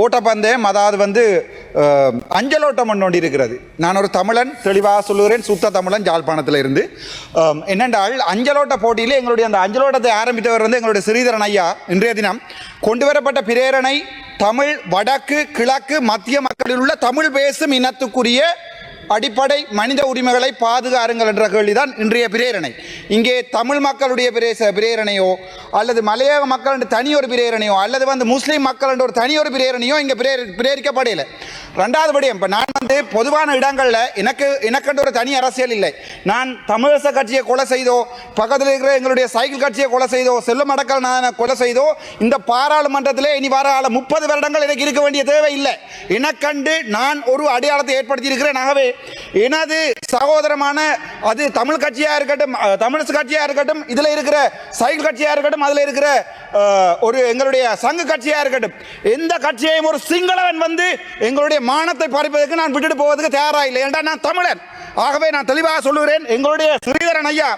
ஓட்டப்பந்தயம் அதாவது வந்து அஞ்சலோட்டம் ஒன்று இருக்கிறது. நான் ஒரு தமிழன் தெளிவாக சொல்லுகிறேன் சுத்த தமிழன் ஜாழ்ப்பாணத்தில் இருந்து. என்னென்றால் அஞ்சலோட்ட போட்டியில் எங்களுடைய அந்த அஞ்சலோட்டத்தை ஆரம்பித்தவர் வந்து எங்களுடைய ஸ்ரீதரன் ஐயா. இன்றைய தினம் கொண்டு வரப்பட்ட பிரேரணை தமிழ் வடக்கு கிழக்கு மத்திய மக்களில் உள்ள தமிழ் பேசும் இனத்துக்குரிய அடிப்படை மனித உரிமைகளை பாதுகாருங்கள் என்ற கேள்விதான் இன்றைய பிரேரணை. இங்கே தமிழ் மக்களுடைய பிரேச பிரேரணையோ அல்லது மலையக மக்கள் தனி ஒரு பிரேரணையோ அல்லது வந்து முஸ்லீம் மக்கள் ஒரு தனி ஒரு பிரேரணையோ இங்கே பிரேரிக்கப்படையில. ரெண்டாவது விடயம் இப்போ நான் வந்து பொதுவான இடங்களில் எனக்கு எனக்கென்று ஒரு தனி அரசியல் இல்லை. நான் தமிழரச கட்சியை கொலை செய்தோ பக்கத்தில் இருக்கிற எங்களுடைய சைக்கிள் கட்சியை கொலை செய்தோ செல்லும் அடக்கல் நான் கொலை செய்தோ இந்த பாராளுமன்றத்தில் இனி வர ஆள முப்பது வருடங்கள் எனக்கு இருக்க வேண்டிய தேவை இல்லை. எனக்கண்டு நான் ஒரு அடையாளத்தை ஏற்படுத்தி இருக்கிறேன் ஆகவே எனது சகோதரமான அது தமிழ் கட்சியாக இருக்கட்டும் தமிழ் கட்சியாக இருக்கட்டும் இதில் இருக்கிற சைக்கிள் கட்சியாக இருக்கட்டும் அதில் இருக்கிற ஒரு எங்களுடைய சங்கு கட்சியாக இருக்கட்டும் எந்த கட்சியையும் ஒரு சிங்களவன் வந்து எங்களுடைய மானத்தை பறிப்பதற்கு நான் விட்டுட்டு போவதற்கு தயாராக இல்லை. ஏன்டா நான் தமிழன். ஆகவே நான் தெளிவாக சொல்லுகிறேன் எங்களுடைய ஸ்ரீதரன் ஐயா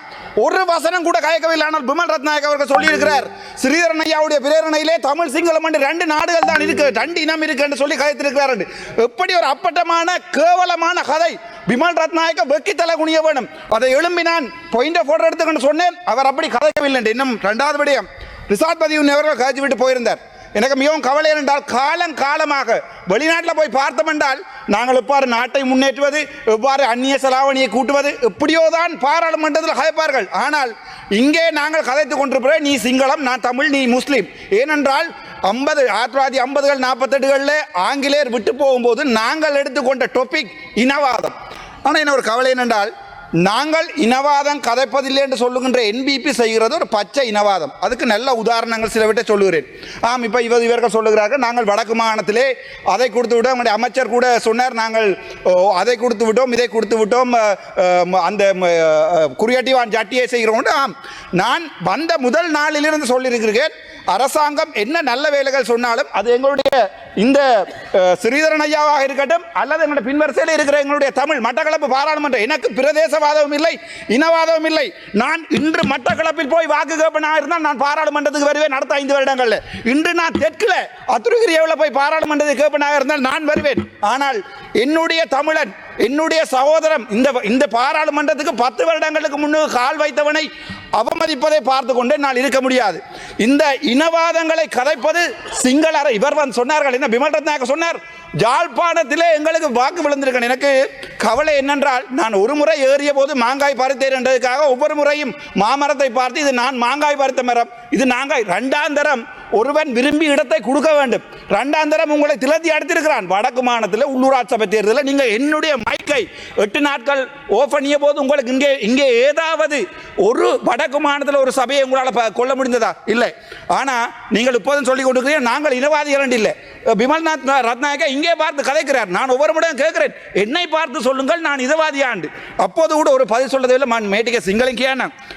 ஒரு வசனம் கூட கயக்கவில்லை ஆனால் பிமல் ரத்நாயக் அவர்கள் சொல்லியிருக்கிறார். ஸ்ரீதரன் ஐயாவுடைய பிரேரணையிலே தமிழ் சிங்களம் என்று ரெண்டு நாடுகள் தான் இருக்கு ரெண்டு இனம் இருக்கு என்று சொல்லி கயத்திருக்கிறார் எப்படி ஒரு அப்பட்டமான கேவலமான கதை விமல் ரத்நாயக்க வெக்கி தலை குனிய வேணும். அதை எழும்பி நான் பாயிண்ட் ஆஃப் ஆர்டர் எடுத்துக்கொண்டு சொன்னேன். அவர் அப்படி கதைக்கவில்லை இன்னும் ரெண்டாவது விடயம். ரிசார்ட் பதிவு அவர்கள் கதைச்சு விட்டு போயிருந்தார். எனக்கு மிகவும் கவலை என்றால் காலம் காலமாக வெளிநாட்டில் போய் பார்த்தோம் என்றால் நாங்கள் எவ்வாறு நாட்டை முன்னேற்றுவது எவ்வாறு அந்நிய செலாவணியை கூட்டுவது எப்படியோ தான் பாராளுமன்றத்தில் கதைப்பார்கள். ஆனால் இங்கே நாங்கள் கதைத்துக் கொண்டிருக்கிறோம் நீ சிங்களம் நான் தமிழ் நீ முஸ்லீம். ஏனென்றால் ஐம்பது ஆயிரத்தி தொள்ளாயிரத்தி ஐம்பதுகள் நாற்பத்தெட்டுகளில் ஆங்கிலேயர் விட்டு போகும்போது நாங்கள் எடுத்துக்கொண்ட டொபிக் இனவாதம். ஆனால் என்ன ஒரு கவலை என்னென்றால் நாங்கள் இனவாதம் கதைப்பதில்லை என்று சொல்லுகின்ற என்பிபி செய்கிறது ஒரு பச்சை இனவாதம். அதுக்கு நல்ல உதாரணங்கள் சிலவற்றை சொல்லுகிறேன். ஆம் இப்போ இவர் இவர்கள் சொல்லுகிறார்கள் நாங்கள் வடக்கு மாகாணத்திலே அதை கொடுத்து விட்டோம். எங்களுடைய அமைச்சர் கூட சொன்னார் நாங்கள் ஓ, அதை கொடுத்து விட்டோம் இதை கொடுத்து விட்டோம் அந்த குறியாட்டிவான் ஜாட்டியை செய்கிறோம் ஆம் நான் வந்த முதல் நாளிலிருந்து சொல்லியிருக்கிறேன் அரசாங்கம் என்ன நல்ல வேலைகள் சொன்னாலும் அது எங்களுடைய இந்த ஸ்ரீதரன் ஐயாவாக இருக்கட்டும் அல்லது எங்களுடைய பின்வரிசையில் இருக்கிற எங்களுடைய தமிழ் மட்டக்களப்பு பாராளுமன்றம் எனக்கு பிரதேசவாதமும் இல்லை இனவாதமும் இல்லை நான் இன்று மட்டக்களப்பில் போய் வாக்கு கேட்பனாக இருந்தால் நான் பாராளுமன்றத்துக்கு வருவேன் அடுத்த ஐந்து வருடங்களில். இன்று நான் தெற்கில் அத்துருகிரியாவில் போய் பாராளுமன்றத்துக்கு கேட்பனாக இருந்தால் நான் வருவேன். ஆனால் என்னுடைய தமிழன் என்னுடைய சகோதரம் இந்த இந்த பாராளுமன்றத்துக்கு பத்து வருடங்களுக்கு முன்னுக்கு கால் வைத்தவனை அவமதிப்பதை பார்த்து கொண்டே நான் இருக்க முடியாது. இந்த இனவாதங்களை கதைப்பது சிங்கள இவர் வந்து சொன்னார்கள் என்ன பிமல் சொன்னார் ஜாழ்ப்பாணத்திலே எங்களுக்கு வாக்கு விழுந்திருக்கேன் எனக்கு கவலை என்னென்றால் நான் ஒரு முறை ஏறிய போது மாங்காய் பறித்தேன் என்றதுக்காக ஒவ்வொரு முறையும் மாமரத்தை பார்த்து இது நான் மாங்காய் பறித்த மரம் இது நாங்காய் ரெண்டாம் தரம் ஒருவன் விரும்பி இடத்தை கொடுக்க வேண்டும். ரெண்டாம் தரம் உங்களை திலத்தி அடுத்திருக்கிறான். வடக்கு மாநிலத்தில் உள்ளூராட்சி சபை தேர்தலில் நீங்கள் என்னுடைய மைக்கை எட்டு நாட்கள் ஓஃப் போது உங்களுக்கு இங்கே இங்கே ஏதாவது ஒரு வடக்கு மாநிலத்தில் ஒரு சபையை உங்களால் ப- கொள்ள முடிந்ததா? இல்லை. ஆனால் நீங்கள் இப்போதும் சொல்லிக் கொடுக்குறீங்க நாங்கள் இனவாதிகள் இல்லை. விமல்நாத் ரத்நாயக்கா இங்கே பார்த்து கதைக்கிறார். நான் ஒவ்வொரு முறையும் கேட்கிறேன். என்னை பார்த்து சொல்லுங்கள் நான் இதவாதியாண்டு அப்போது கூட ஒரு பதில் சொல்லதில்லை நான் மேட்டிக்க சிங்களிங்கியான